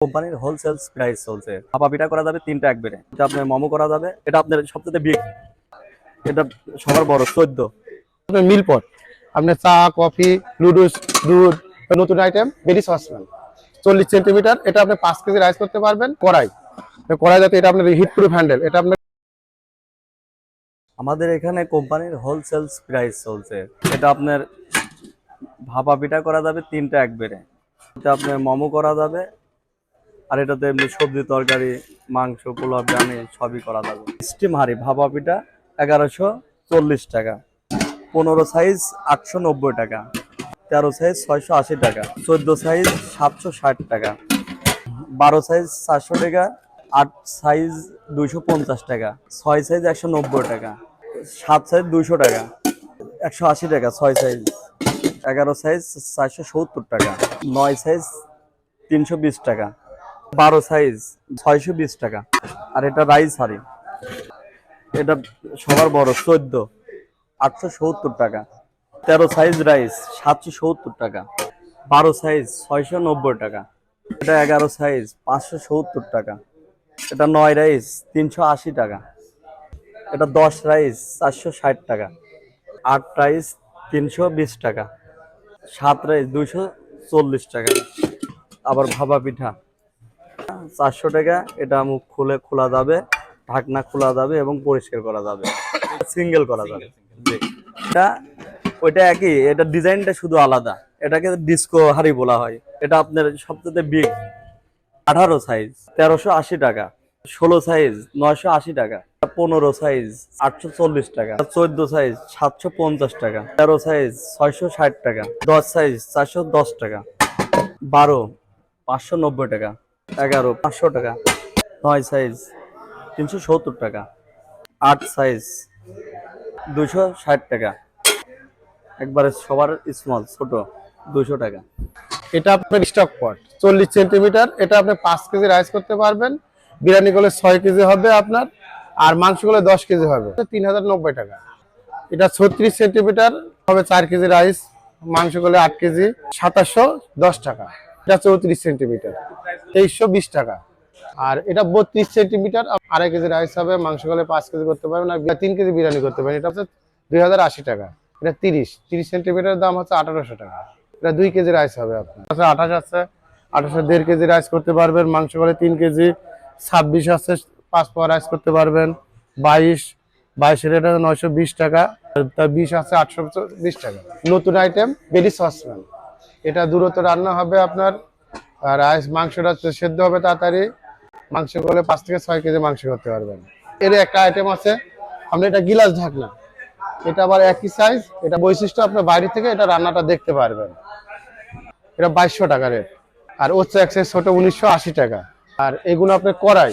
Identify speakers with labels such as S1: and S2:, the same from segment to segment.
S1: কোম্পানির wholesale price চলছে। ভাপা পিঠা করা যাবে তিনটা একবারে এটা আপনার মোমো করা যাবে। এটা আপনার সবচেয়ে বিগ এটা সবার বড় চোদ্দ।
S2: আপনার মিল পট আপনার চা কফি লুডুস দুধ নতুন আইটেম বেরি সসপ্যান চল্লিশ সেন্টিমিটার এটা আপনি পাঁচ কেজি রাইস করতে পারবেন কড়াই। কড়াই যাতে এটা আপনার হিট প্রুফ হ্যান্ডেল এটা আপনার
S1: আমাদের এখানে কোম্পানির হোলসেল প্রাইস চলছে। এটা আপনার ভাপা পিঠা করা যাবে তিনটা একবারে এটা আপনার মোমো করা যাবে। আর এটাতে এমনি সবজি তরকারি, মাংস, পোলাও বিরিয়ানি সবই করা যাবে স্টিম হাঁড়ি, ভাপা পিঠা, এগারোশো চল্লিশ টাকা। পনেরো সাইজ আটশো নব্বই টাকা। তেরো সাইজ ছয়শো আশি টাকা। চোদ্দ সাইজ সাতশো ষাট টাকা। বারো সাইজ চারশো টাকা। আট সাইজ দুইশো পঞ্চাশ টাকা। ছয় সাইজ একশো নব্বই টাকা। সাত সাইজ দুইশো টাকা। একশো আশি টাকা, ছয় সাইজ এগারো সাইজ চারশো সত্তর টাকা। নয় সাইজ তিনশো বিশ টাকা। বারো সাইজ ছয়শো বিশ টাকা। আর এটা রাইস হারি এটা সবার বড়, চোদ্দ। আটশো সত্তর টাকা। তেরো সাইজ রাইস সাতশো সত্তর টাকা। বারো সাইজ ছয়শো নব্বই টাকা। এটা এগারো সাইজ পাঁচশো সত্তর টাকা। এটা নয় রাইস তিনশো আশি টাকা। এটা দশ রাইস চারশো ষাট টাকা। আট রাইস তিনশো বিশ টাকা। সাত রাইস দুইশো চল্লিশ টাকা। আবার ভাবা পিঠা। চারশো টাকা এটা মুখ খুলে খোলা যাবে ঢাকনা খোলা যাবে এবং পরিষ্কার করা যাবে। সিঙ্গেল করা যাবে। এটা ওইটা একই এটা ডিজাইনটা শুধু আলাদা। এটাকে ডিস্কো হাড়ি বলা হয়। এটা আপনার সবচেয়ে বিগ আঠারো সাইজ তেরোশো আশি টাকা। ষোলো সাইজ নয়শো আশি টাকা। পনেরো সাইজ আটশো চল্লিশ টাকা। চোদ্দ সাইজ সাতশো পঞ্চাশ টাকা। তেরো সাইজ ছয়শো ষাট টাকা। দশ সাইজ চারশো দশ টাকা। বারো পাঁচশো নব্বই টাকা। এগারো, পাঁচশো টাকা। নয় সাইজ তিনশো সত্তর টাকা। আট সাইজ দুশো ষাট টাকা। একবারে সবার স্মল ছোট দুশো টাকা।
S2: এটা আপনার স্টক পট চল্লিশ সেন্টিমিটার এটা আপনি পাঁচ কেজি রাইস করতে পারবেন। বিরিয়ানি করলে ছয় কেজি হবে আপনার, আর মাংস করলে দশ কেজি হবে। তিন হাজার নব্বই টাকা। এটা ছত্রিশ সেন্টিমিটার হবে চার কেজি রাইস মাংস করলে আট কেজি, সাতাশশো দশ টাকা। এটা চৌত্রিশ সেন্টিমিটার তেইশশো বিশ টাকা। আর এটা বত্রিশ সেন্টিমিটার, আড়াই কেজি রাইস হবে, মাংস করলে পাঁচ কেজি করতে পারবেন আর তিন কেজি বিরিয়ানি করতে পারবেন এটা হচ্ছে দুই হাজার আশি টাকা। এটা তিরিশ তিরিশ সেন্টিমিটার দাম হচ্ছে আঠারোশো টাকা। এটা দুই কেজি রাইস হবে আপনার। আঠাশ আছে আঠাশে দেড় কেজি রাইস করতে পারবেন, মাংস করে তিন কেজি, ছাব্বিশ আছে, পাঁচ পাওয়া রাইস করতে পারবেন, বাইশ, বাইশের এটা নয়শো বিশ টাকা তার বিশ আছে আটশো বিশ টাকা। নতুন আইটেম বেরি সসপ্যান। এটা দূরত্ব রান্না হবে আপনার রাইস মাংসটা হচ্ছে সেদ্ধ হবে তাড়াতাড়ি। মাংস করলে পাঁচ থেকে ছয় কেজি মাংস করতে পারবেন। এর একটা আইটেম আছে, আমরা এটা গিলাস ঢাকনা। এটা আবার একই সাইজ এটা বৈশিষ্ট্য আপনার বাইরে থেকে এটা রান্নাটা দেখতে পারবেন। এটা বাইশশো টাকা রেট আর হচ্ছে এক সাইজ ছোটো উনিশশো আশি টাকা। আর এগুলো আপনার কড়াই।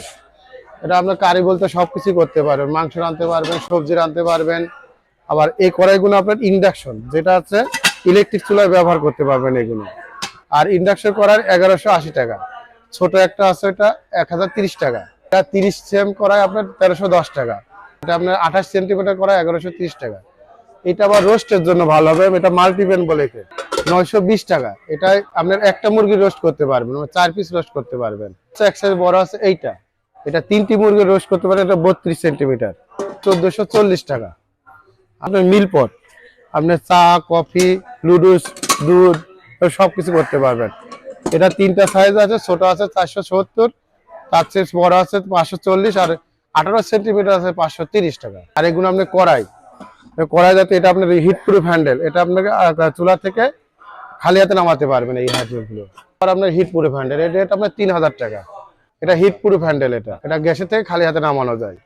S2: এটা আপনার কারি বলতে সবকিছু করতে পারবেন। মাংস রাঁধতে পারবেন, সবজি রাঁধতে পারবেন। আবার এই কড়াইগুলো আপনার ইন্ডাকশন যেটা হচ্ছে ইলেকট্রিক চুলায় ব্যবহার করতে পারবেন এগুলো। আর ইন্ডাকশন করার এগারোশো আশি টাকা। ছোট একটা আছে এটা এক হাজার তিরিশ টাকা। এটা তিরিশ সেম করায় আপনার তেরোশো দশ টাকা। এটা আপনার আঠাশ সেন্টিমিটার করা এগারোশো তিরিশ টাকা। এটা আবার রোস্টের জন্য ভালো হবে, এটা মাল্টিপেন বলে নয়শো বিশ টাকা। এটা আপনার একটা মুরগি রোস্ট করতে পারবেন মানে চার পিস রোস্ট করতে পারবেন। এক সাইজ বড় আছে এইটা। এটা তিনটি মুরগি রোস্ট করতে পারেন, এটা বত্রিশ সেন্টিমিটার চোদ্দশো চল্লিশ টাকা। আপনার মিল পট আপনার চা, কফি লুডুস দুধ সব কিছু করতে পারবেন। এটা তিনটা সাইজ আছে, ছোট আছে চারশো সত্তর, তার চেয়ে বড় আছে পাঁচশো চল্লিশ আর আঠারো সেন্টিমিটার আছে পাঁচশো তিরিশ টাকা। আর এগুলো আপনি কড়াই। কড়াই যাতে এটা আপনার হিট প্রুফ হ্যান্ডেল এটা আপনাকে চুলা থেকে খালি হাতে নামাতে পারবেন এই হ্যান্ডেলগুলো আর আপনার হিট প্রুফ হ্যান্ডেল এটা এটা আপনার তিন হাজার টাকা। এটা হিট প্রুফ হ্যান্ডেল এটা। এটা গ্যাসের থেকে খালি হাতে নামানো যায়।